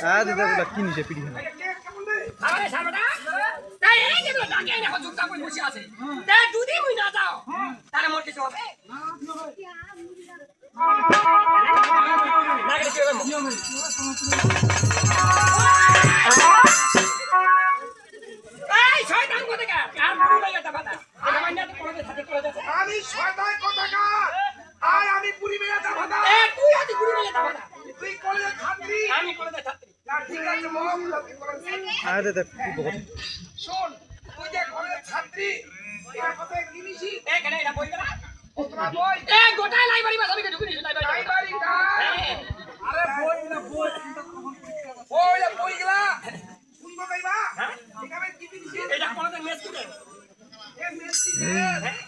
হ্যাঁ দিদা বলে কি নিছে পিড়ি রে আরে সামনে তাই এই যে ডাকে এনে হুজুর কই বসে আছে তাই দুদি মুই না যাও তারে মোর কিছু হবে না কিছু হবে দিদা কি শোন তুই যে কলেজের ছাত্রী এটা কোথায় কিনিসি এ কেন এটা বই না? তোরা বই এ গোটাই লাইব্রেরি বাস আমি ঢুকে লাইব্রেরি লাইব্রেরি আরে বই না বই বই না বই গলা সুন্দর দেবা হ্যাঁ? এখানে কি কিনিসি এটা কোন দিন মেস কিনে এ মেসি ঠিক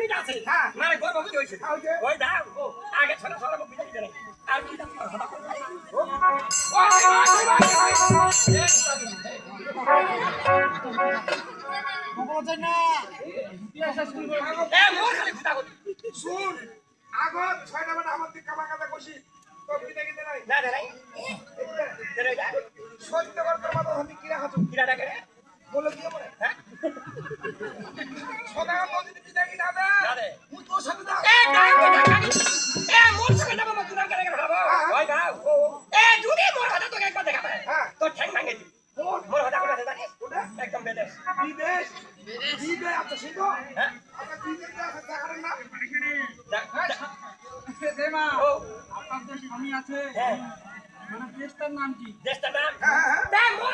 গণিত আছে? হ্যাঁ। মানে গর্ব কি হইছে হ্যাঁ, ওই দাও আগে ছোট মুখ বিজে দিতে আর কি কই শুন আগত ছয়টা বেটা আমার দিকে কামা কাটা কষি তোর কিনে কিনে নাই না না নাই রে যা সত্য করে মাথা আমি কিরা খাচ্ছ কিরা ডাকে বলে দিয়ে মনে। হ্যাঁ। সদাগর আপনার যে স্বামী আছে হ্যাঁ মানে দেশটার নাম কি দেশটার নাম হ্যাঁ হ্যাঁ